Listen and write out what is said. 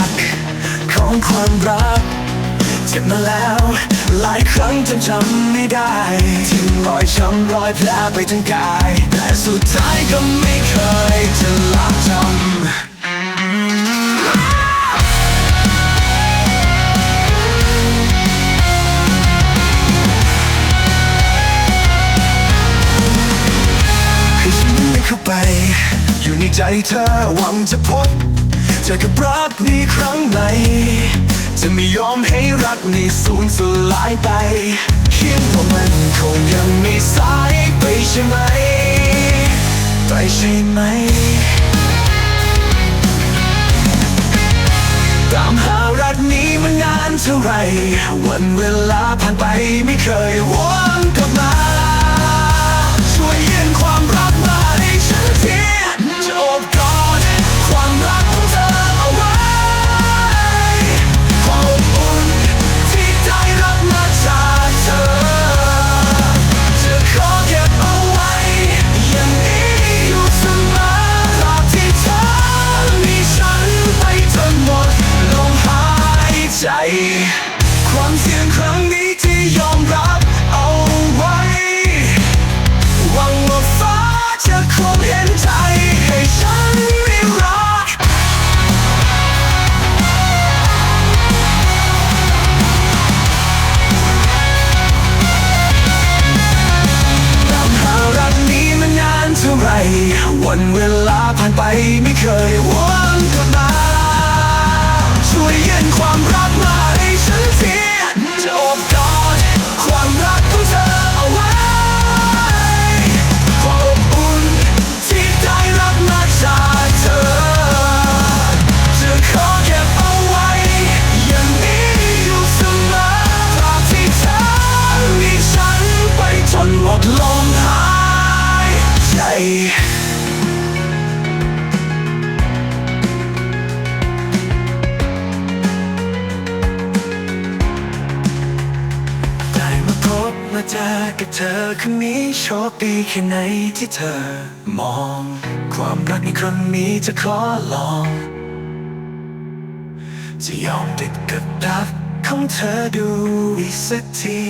ักของความรัก เจ็บมาแล้ว หลายครั้งจนจำไม่ได้ทิ้งรอยช้ำรอยแผลไปทั้งกาย แต่สุดท้ายก็ไม่เคยจะละจำไปอยู่ในใจเธอหวังจะพบ เจอกับรักนี้ครั้งไหน จะไม่ยอมให้รักนี้สูญสลายไปเพียงเพราะมันคงยังไม่สายไปใช่ไหม ไปใช่ไหม ตามหารักนี้มานานเท่าไหรวันเวลาผ่านไปไม่เคยวนกลับมา ความเสี่ยงครั้งนี้ที่ยอมรับเอาไว้ หวังว่าฟ้าจะคงเห็นใจให้ฉันได้รัก ตามหารักนี้มานานเท่าไหรวันเวลาผ่านไปไม่เคยวนกลับมา ได้มาพบมาเจอกับเธอคนนี้โชคดีแค่ไหนที่เธอมอง ความรักในครั้งนี้จะขอลอง จะยอมติดกับดักของเธอดูอีกสักที